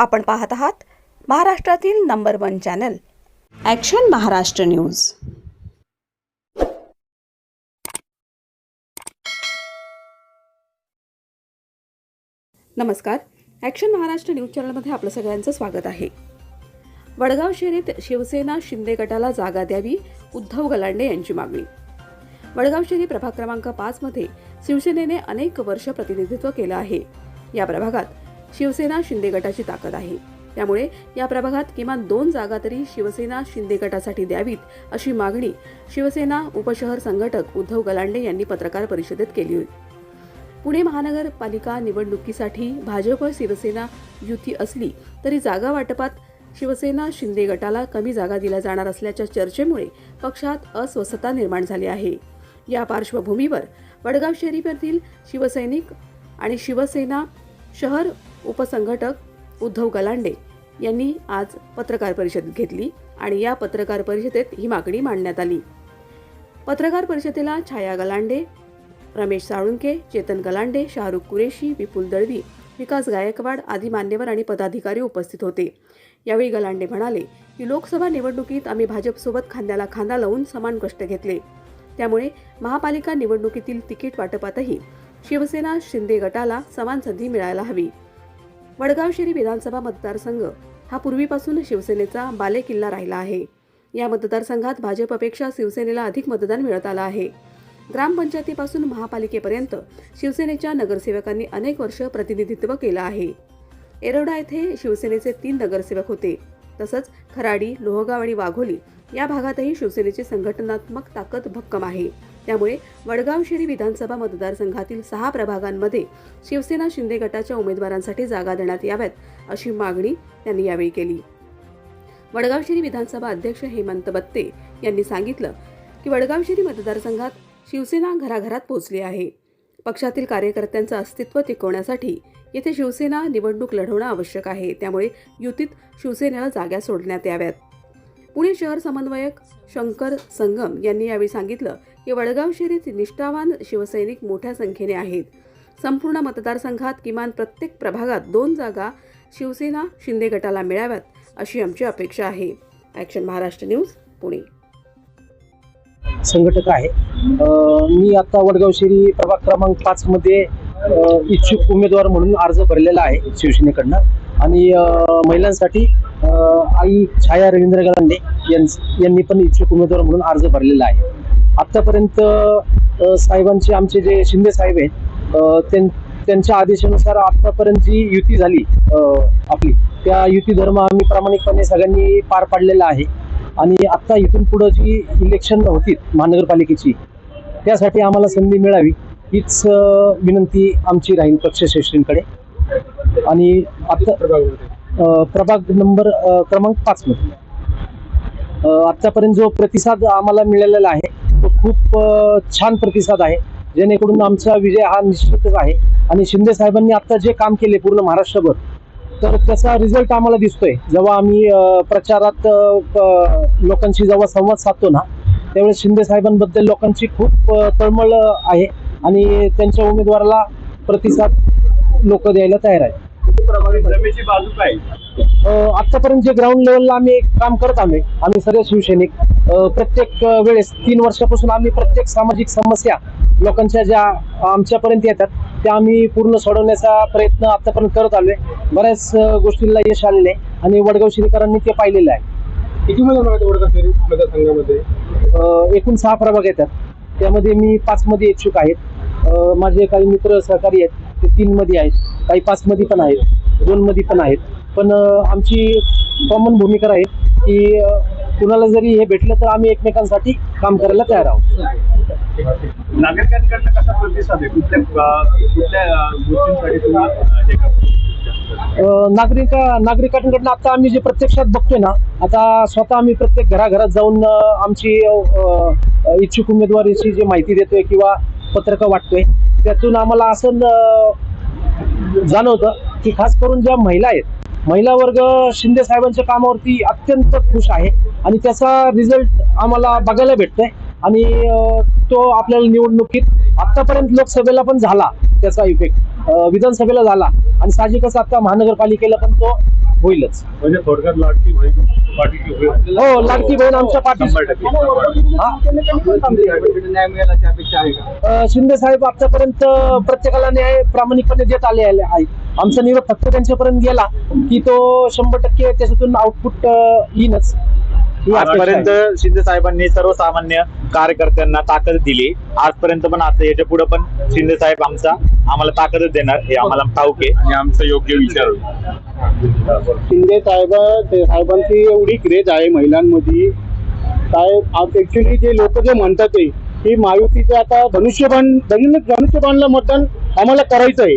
आपण पाहत आहात महाराष्ट्रातील number one channel. Action Maharashtra News. नमस्कार. ॲक्शन महाराष्ट्र न्यूज चॅनलमध्ये आपलं सगळ्यांचं स्वागत आहे. वडगाव शहरीत शिवसेना शिंदे गटाला जागा द्यावी उद्धव गलांडे यांची मागणी. वडगाव शहरी प्रभाग क्रमांक पाचमध्ये शिवसेनेने अनेक वर्ष प्रतिनिधित्व केलं आहे. या प्रभागात शिवसेना शिंदे गटाची ताकद आहे. त्यामुळे या प्रभागात किमान दोन जागा तरी शिवसेना शिंदे गटासाठी द्यावीत अशी मागणी शिवसेना उपशहर संघटक उद्धव गलांडे यांनी पत्रकार परिषदेत केली होती. पुणे महानगरपालिका निवडणुकीसाठी भाजप शिवसेना युती असली तरी जागा वाटपात शिवसेना शिंदे गटाला कमी जागा दिल्या जाणार असल्याच्या चर्चेमुळे पक्षात अस्वस्थता निर्माण झाली आहे. या पार्श्वभूमीवर वडगाव शहरीमधील शिवसैनिक आणि शिवसेना शहर उपसंघटक उद्धव गलांडे यांनी आज पत्रकार परिषद घेतली आणि या पत्रकार परिषदेत ही मागणी मांडण्यात आली. पत्रकार परिषदेला छाया गलांडे रमेश साळुंके चेतन गलांडे शाहरुख कुरेशी विपुल दळवी विकास गायकवाड आदी मान्यवर आणि पदाधिकारी उपस्थित होते. यावेळी गलांडे म्हणाले की लोकसभा निवडणुकीत आम्ही भाजपसोबत खांद्याला खांदा लावून समान कष्ट घेतले. त्यामुळे महापालिका निवडणुकीतील तिकीट वाटपातही शिवसेना शिंदे गटाला समान संधी मिळायला हवी. वडगाव शहरी विधानसभा मतदारसंघ हा पूर्वीपासून शिवसेनेचा बालेकिल्ला राहिला आहे. या मतदारसंघात भाजपपेक्षा शिवसेनेला अधिक मतदान मिळत आलं आहे. ग्रामपंचायतीपासून महापालिकेपर्यंत शिवसेनेच्या नगरसेवकांनी अनेक वर्ष प्रतिनिधित्व केलं आहे. एरोडा येथे शिवसेनेचे तीन नगरसेवक होते. तसंच खराडी लोहगाव आणि वाघोली या भागातही शिवसेनेची संघटनात्मक ताकद भक्कम आहे. त्यामुळे वडगाव शिरी विधानसभा मतदारसंघातील सहा प्रभागांमध्ये शिवसेना शिंदे गटाच्या उमेदवारांसाठी जागा देण्यात याव्यात अशी मागणी त्यांनी यावेळी केली. वडगाव शिरी विधानसभा अध्यक्ष हेमंत बत्ते यांनी सांगितलं की वडगाव शिरी मतदारसंघात शिवसेना घराघरात पोहोचली आहे. पक्षातील कार्यकर्त्यांचं अस्तित्व टिकवण्यासाठी येथे शिवसेना निवडणूक लढवणं आवश्यक आहे. त्यामुळे युतीत शिवसेनेला जागा सोडण्यात याव्यात. पुणे शहर समन्वयक शंकर संगम यांनी यावेळी सांगितलं की वडगाव शहरीत निष्ठावान शिवसैनिक मोठ्या संख्येने आहेत. संपूर्ण मतदारसंघात किमान प्रत्येक प्रभागात दोन जागा शिवसेना शिंदे गटाला मिळाव्यात अशी आमची अपेक्षा आहे. Action Maharashtra News Pune. संघटक आहे. मी आता वडगाव शहरी प्रभाग क्रमांक पाच मध्ये इच्छुक उमेदवार म्हणून अर्ज भरलेला आहे शिवसेनेकडनं. आणि महिलांसाठी आई छाया रवींद्र गलांडे यांनी पण इच्छुक उमेदवार म्हणून अर्ज भरलेला आहे. आतापर्यंत साहेबांचे आमचे जे शिंदे साहेब आहेत त्यां- त्यांच्या आदेशानुसार आतापर्यंत जी युती झाली आपली त्या युती धर्म आम्ही प्रामाणिकपणे सगळ्यांनी पार पाडलेला आहे. आणि आता इथून पुढं जी इलेक्शन होती महानगरपालिकेची त्यासाठी आम्हाला संधी मिळावी हीच विनंती आमची राहील पक्षश्रेष्ठींकडे आणि आता प्रभाग नंबर क्रमांक पाच मध्ये. आतापर्यंत जो प्रतिसाद आम्हाला मिळालेला आहे तो खूप छान प्रतिसाद आहे. जेणेकरून आमचा विजय हा निश्चितच आहे. आणि शिंदे साहेबांनी आता जे काम केले पूर्ण महाराष्ट्रभर तर त्याचा रिझल्ट आम्हाला दिसतोय. जेव्हा आम्ही प्रचारात लोकांशी जेव्हा संवाद साधतो ना त्यावेळेस शिंदे साहेबांबद्दल लोकांची खूप तळमळ आहे. आणि त्यांच्या उमेदवाराला प्रतिसाद लोक द्यायला तयार आहे जमेची बाजू काय? आतापर्यंत जे ग्राउंड लेवलला आम्ही काम करत आलोय आम्ही सर्व शिवसैनिक. प्रत्येक वेळेस तीन वर्षापासून आम्ही प्रत्येक सामाजिक समस्या लोकांच्या ज्या आमच्यापर्यंत येतात त्या आम्ही पूर्ण सोडवण्याचा प्रयत्न आतापर्यंत करत आलोय. बऱ्याच गोष्टींना यश आलेलं आहे आणि वडगाव शिरीकरांनी ते पाहिलेलं आहे. किती मतदारसंघामध्ये? एकूण सहा प्रभाग येतात. त्यामध्ये मी पाच मध्ये इच्छुक आहेत. माझे काही मित्र सहकारी आहेत ते तीन मध्ये आहेत. काही पाच मध्ये पण आहेत. दोन मध्ये पण आहेत. पण आमची कॉमन भूमिका आहे की कुणाला जरी हे भेटलं तर आम्ही एकमेकांसाठी काम करायला तयार आहोत. नागरिकांकडनं कसा प्रतिसाद नागरिका नागरिकांकडनं आता आम्ही जे प्रत्यक्षात बघतोय ना आता स्वतः आम्ही प्रत्येक घराघरात जाऊन आमची इच्छुक उमेदवारीची जी माहिती देतोय किंवा पत्रकं वाटतोय त्यातून आम्हाला असं जाणवतं की खास करून ज्या महिला आहेत महिला वर्ग शिंदे साहेबांच्या कामावरती अत्यंत खुश आहे आणि त्याचा रिझल्ट आम्हाला बघायला भेटतोय. आणि तो आपल्याला निवडणुकीत आतापर्यंत लोकसभेला पण झाला त्याचा इफेक्ट विधानसभेला झाला आणि साहजिकच आता महानगरपालिकेला पण तो होईलच. म्हणजे थोडक्यात लाडकी बहीण हो लाडकी बहीण आमच्या अ, शिंदे साहेब आतापर्यंत प्रत्येकाला न्याय प्रामाणिकपणे देत आले आहेत आमचा निरोप फक्त त्यांच्यापर्यंत गेला की तो शंभर टक्के त्याच्यातून आउटपुट येईनच. आजपर्यंत शिंदे साहेबांनी सर्वसामान्य कार्यकर्त्यांना ताकद दिली. आजपर्यंत पण आता याच्यापुढे पण शिंदे साहेब आमचा आम्हाला ताकदच देणार. हे आम्हाला ठाऊक आहे. आणि आमचा योग्य विचार. शिंदे साहेब ते साहेबांची एवढी क्रेज आहे महिलांमध्ये. काय ऍक्च्युली जे लोक जे म्हणतात ते की महायुतीचे आता धनुष्यबाण धनु- धनुष्यबाणला मतदान आम्हाला करायचं आहे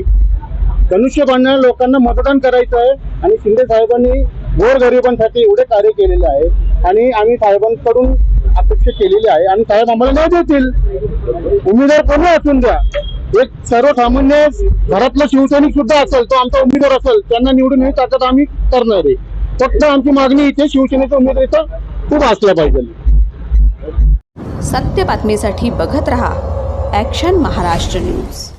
धनुष्यबाणला लोकांना मतदान करायचं आहे आणि शिंदे साहेबांनी गोरगरिबांसाठी एवढे कार्य केलेले आहे आणि आम्ही साहेबांकडून अपेक्षा केलेली आहे. आणि साहेब आम्हाला नाही देतील. उमेदवार कोणी असून द्या. एक सर्वसामान्य घरातला शिवसैनिक सुद्धा असेल तो आमचा उमेदवार असेल त्यांना निवडून येऊ ताकद आम्ही करणार आहे. फक्त आमची मागणी इथे शिवसेनेचा उमेदवारीचा खूप असला पाहिजे. सत्य बातमीसाठी बघत रहा ॲक्शन महाराष्ट्र न्यूज